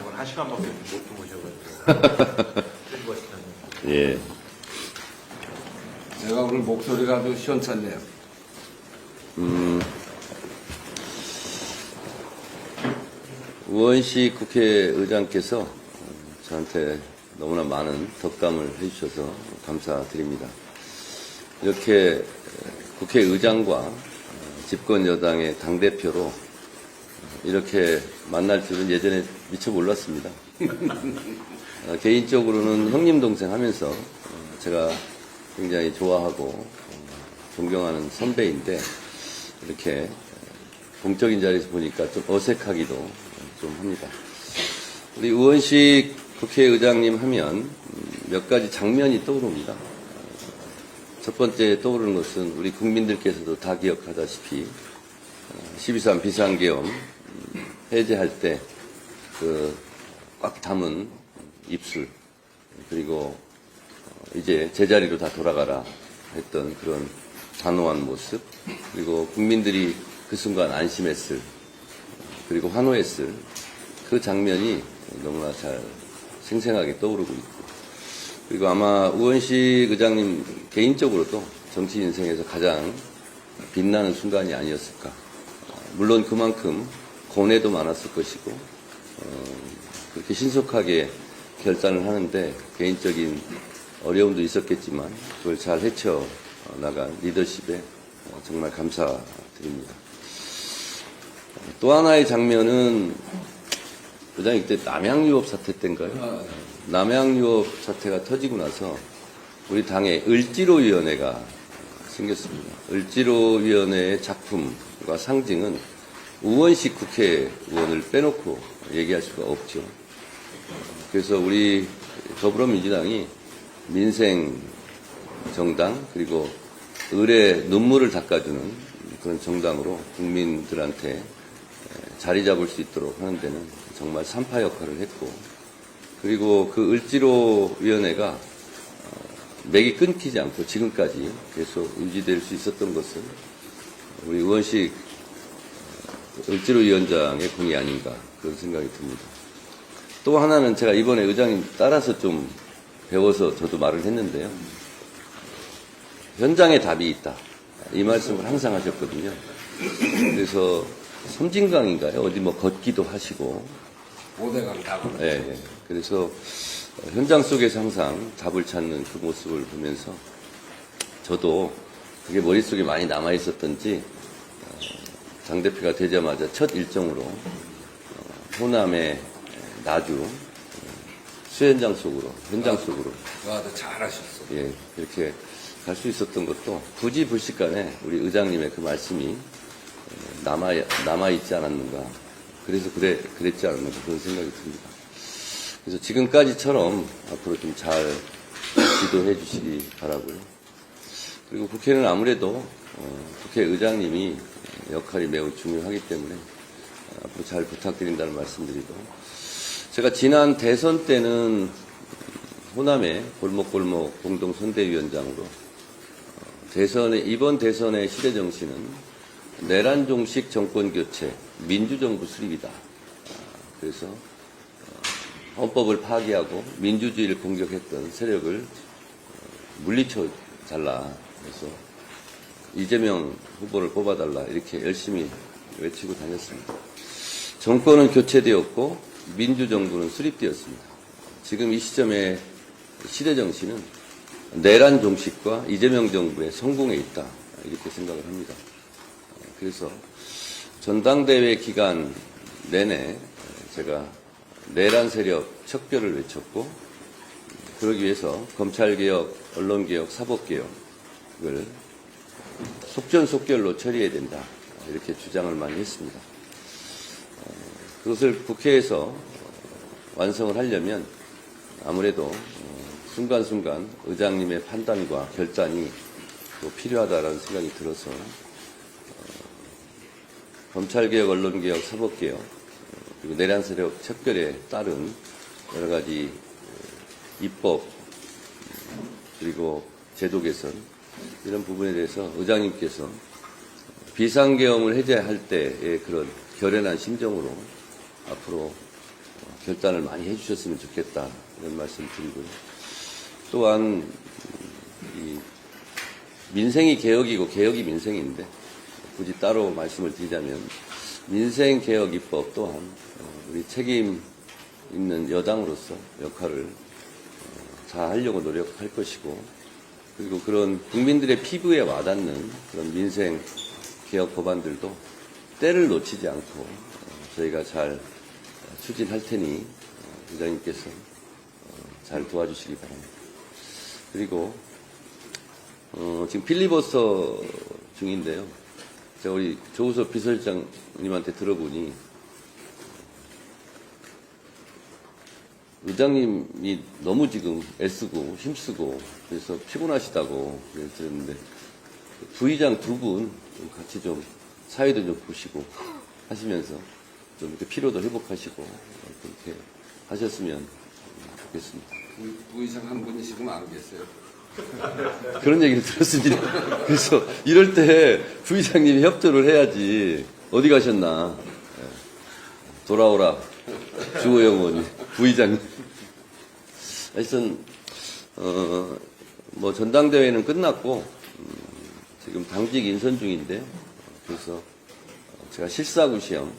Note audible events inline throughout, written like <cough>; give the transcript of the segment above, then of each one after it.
양을 한 시간밖에 못 주무셔가지고. <laughs> 예. 제가 오늘 목소리가 아주 시원찮네요. 우원식 국회의장께서 저한테 너무나 많은 덕담을 해주셔서 감사드립니다. 이렇게 국회의장과 집권 여당의 당대표로 이렇게 만날 줄은 예전에 미처 몰랐습니다. <laughs> 어, 개인적으로는 형님 동생 하면서 어, 제가 굉장히 좋아하고 어, 존경하는 선배인데 이렇게 공적인 자리에서 보니까 좀 어색하기도 좀 합니다. 우리 의원식 국회의장님 하면 음, 몇 가지 장면이 떠오릅니다. 첫 번째 떠오르는 것은 우리 국민들께서도 다 기억하다시피 12.3 비상계엄 음, 해제할 때 그 꽉 담은 입술 그리고 어, 이제 제자리로 다 돌아가라 했던 그런 단호한 모습 그리고 국민들이 그 순간 안심했을 그리고 환호했을 그 장면이 너무나 잘 생생하게 떠오르고 있고 그리고 아마 우원식 의장님 개인적으로도 정치 인생에서 가장 빛나는 순간이 아니었을까. 어, 물론 그만큼 고뇌도 많았을 것이고 어, 그렇게 신속하게 결단을 하는데 개인적인 어려움도 있었겠지만 그걸 잘 헤쳐 나간 리더십에 어, 정말 감사드립니다. 또 하나의 장면은 부장 이때 남양유업 사태 때인가요? 남양유업 사태가 터지고 나서 우리 당에 을지로위원회가 생겼습니다. 을지로위원회의 작품과 상징은 우원식 국회의원을 빼놓고 얘기할 수가 없죠. 그래서 우리 더불어민주당이 민생 정당 그리고 을의 눈물을 닦아주는 그런 정당으로 국민들한테 자리 잡을 수 있도록 하는 데는 정말 산파 역할을 했고 그리고 그 을지로 위원회가 어, 맥이 끊기지 않고 지금까지 계속 유지될 수 있었던 것은 우리 의원식 어, 을지로 위원장의 공이 아닌가 그런 생각이 듭니다. 또 하나는 제가 이번에 의장님 따라서 좀 배워서 저도 말을 했는데요. 현장에 답이 있다. 이 말씀을 항상 하셨거든요. 그래서 섬진강인가요? 어디 뭐 걷기도 하시고, 오대강 다구. 예, 예. 그래서 현장 속에서 항상 답을 찾는 그 모습을 보면서 저도 그게 머릿속에 많이 남아 있었던지 어, 당대표가 되자마자 첫 일정으로 어, 호남의 나주 어, 수현장 속으로 현장 속으로 와, 도 잘하셨어. 예, 이렇게 갈 수 있었던 것도 부지불식간에 우리 의장님의 그 말씀이 어, 남아 남아 있지 않았는가. 그래서 그래 그랬지 않았는가 그런 생각이 듭니다. 그래서 지금까지처럼 앞으로 좀 잘 지도해 주시기 바라고요. 그리고 국회는 아무래도 어, 국회의장님이 역할이 매우 중요하기 때문에 앞으로 잘 부탁드린다는 말씀드리고 제가 지난 대선 때는 호남의 골목골목 공동선대위원장으로 어, 대선에 이번 대선의 시대 정신은 내란 종식 정권 교체, 민주정부 수립이다. 아, 그래서 어, 헌법을 파기하고 민주주의를 공격했던 세력을 어, 물리쳐 달라. 그래서 이재명 후보를 뽑아달라 이렇게 열심히 외치고 다녔습니다. 정권은 교체되었고 민주정부는 수립되었습니다. 지금 이 시점에 시대 정신은 내란 종식과 이재명 정부의 성공에 있다 이렇게 생각을 합니다. 그래서 전당대회 기간 내내 제가 내란 세력 척결을 외쳤고 그러기 위해서 검찰개혁, 언론개혁, 사법개혁을 속전속결로 처리해야 된다 이렇게 주장을 많이 했습니다. 어, 그것을 국회에서 완성을 하려면 아무래도 어, 순간순간 의장님의 판단과 결단이 또 필요하다라는 생각이 들어서 검찰개혁, 언론개혁, 사법개혁, 어, 그리고 내란 세력 척결에 따른 여러 가지 어, 입법 음, 그리고 제도 개선 이런 부분에 대해서 의장님께서 비상계엄을 해제할 때의 그런 결연한 심정으로 앞으로 결단을 많이 해주셨으면 좋겠다 이런 말씀 드리고요. 또한 이 민생이 개혁이고 개혁이 민생인데 굳이 따로 말씀을 드리자면 민생 개혁 입법 또한 어, 우리 책임 있는 여당으로서 역할을 어, 잘 하려고 노력할 것이고 그리고 그런 국민들의 피부에 와닿는 그런 민생 개혁 법안들도 때를 놓치지 않고 어, 저희가 잘 추진할 테니 어, 의장님께서 어, 잘 도와주시기 바랍니다. 그리고 어, 지금 필리버스터 중인데요. 제가 우리 조우석 비서실장님한테 들어보니 의장님이 너무 지금 애쓰고 힘쓰고 그래서 피곤하시다고 그랬는데 부의장 두 분 같이 좀 사회도 좀 보시고 하시면서 좀 이렇게 피로도 회복하시고 그렇게 하셨으면 좋겠습니다. 부- 부의장 한 분이 지금 안 계세요. <laughs> 그런 얘기를 들었습니다. 그래서 이럴 때 부의장님이 협조를 해야지 어디 가셨나 예. 돌아오라 주호영 의원님 부의장님 하여튼 어, 뭐 전당대회는 끝났고 음, 지금 당직 인선 중인데 그래서 제가 실사구 시험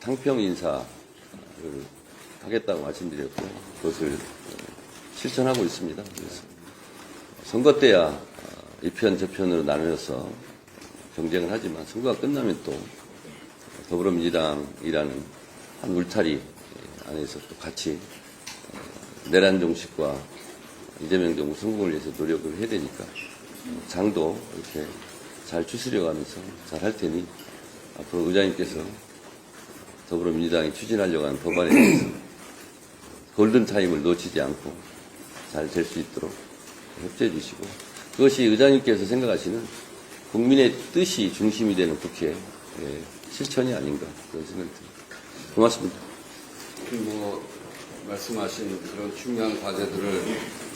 탕평 인사를 하겠다고 말씀드렸고 그것을 어, 실천하고 있습니다. 그래서 선거 때야 어, 이편 저편으로 나누어서 경쟁을 하지만 선거가 끝나면 또 더불어민주당이라는 한 울타리 안에서 또 같이 어, 내란 정식과 이재명 정부 성공을 위해서 노력을 해야 되니까 어, 장도 이렇게 잘 추스려 가면서 잘 할 테니 앞으로 의장님께서 더불어민주당이 추진하려고 하는 법안에 대해서 <clears throat> 골든타임을 놓치지 않고 잘 될 수 있도록 협조해 주시고 그것이 의장님께서 생각하시는 국민의 뜻이 중심이 되는 국회 실천이 아닌가 그런 생각이 듭니다. 고맙습니다. 뭐 말씀하신 그런 중요한 과제들을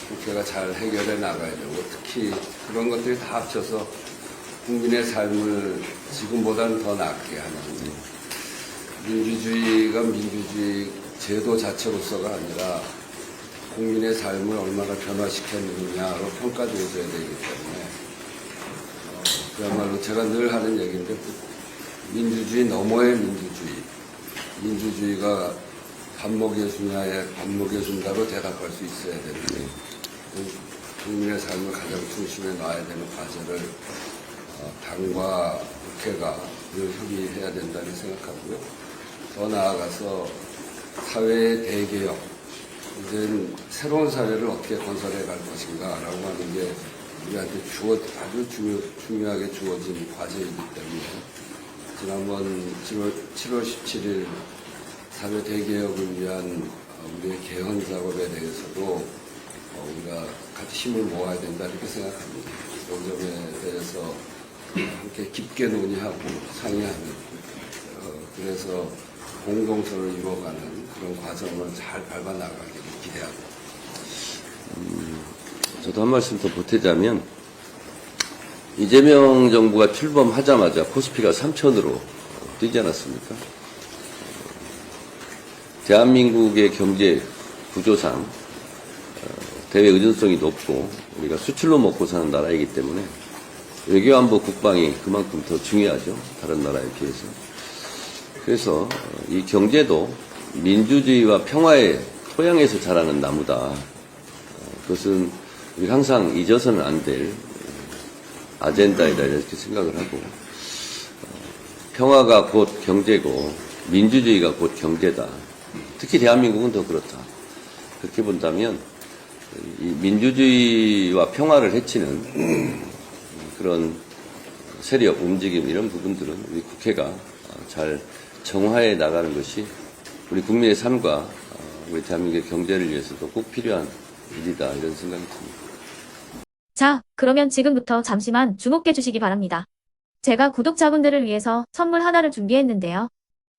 국회가 잘 해결해 나가야 되고 특히 그런 것들이 다 합쳐서 국민의 삶을 지금보다는 더 낫게 하는 민주주의가 민주주의 제도 자체로서가 아니라 국민의 삶을 얼마나 변화시켰느냐로 평가되어져야 되기 때문에 어, 그야말로 제가 늘 하는 얘기인데 민주주의 너머의 민주주의 민주주의가 밥 먹여준다로 대답할 수 있어야 되는데 그 국민의 삶을 가장 중심에 놔야 되는 과제를 어, 당과 국회가 늘 협의해야 된다고 생각하고요. 더 나아가서 사회의 대개혁, 이제는 새로운 사회를 어떻게 건설해 갈 것인가라고 하는 게 우리한테 주어, 아주 중요, 중요하게 주어진 과제이기 때문에 지난번 7월, 7월 17일 사회 대개혁을 위한 어, 우리의 개헌 작업에 대해서도 어, 우리가 같이 힘을 모아야 된다 이렇게 생각합니다. 그런 점에 대해서 함께 깊게 논의하고 상의하는 어, 그래서 공동선을 이루어가는 그런 과정을 잘 밟아 나가기를 기대하고 저도 한 말씀 더 보태자면 이재명 정부가 출범하자마자 코스피가 3천으로 뛰지 않았습니까? 대한민국의 경제 구조상 어, 대외 의존성이 높고 우리가 수출로 먹고 사는 나라이기 때문에 외교안보 국방이 그만큼 더 중요하죠. 다른 나라에 비해서. 그래서 어, 이 경제도 민주주의와 평화의 토양에서 자라는 나무다. 어, 그것은 우리 항상 잊어서는 안 될 아젠다이다 이렇게 생각을 하고 어, 평화가 곧 경제고 민주주의가 곧 경제다. 특히 대한민국은 더 그렇다. 그렇게 본다면 이 민주주의와 평화를 해치는 <clears throat> 그런 세력, 움직임 이런 부분들은 우리 국회가 잘 정화해 나가는 것이 우리 국민의 삶과 어, 우리 대한민국의 경제를 위해서도 꼭 필요한 일이다 이런 생각이 듭니다. 자, 그러면 지금부터 잠시만 주목해 주시기 바랍니다. 제가 구독자분들을 위해서 선물 하나를 준비했는데요.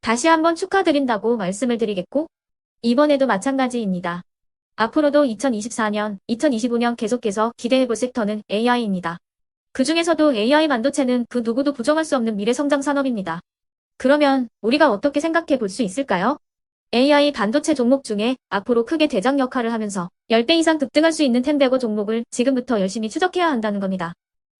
다시 한번 축하드린다고 말씀을 드리겠고 이번에도 마찬가지입니다. 앞으로도 2024년, 2025년 계속해서 기대해볼 섹터는 AI입니다. 그 중에서도 AI 반도체는 그 누구도 부정할 수 없는 미래 성장 산업입니다. 그러면 우리가 어떻게 생각해 볼 수 있을까요? AI 반도체 종목 중에 앞으로 크게 대장 역할을 하면서 10배 이상 급등할 수 있는 텐베고 종목을 지금부터 열심히 추적해야 한다는 겁니다.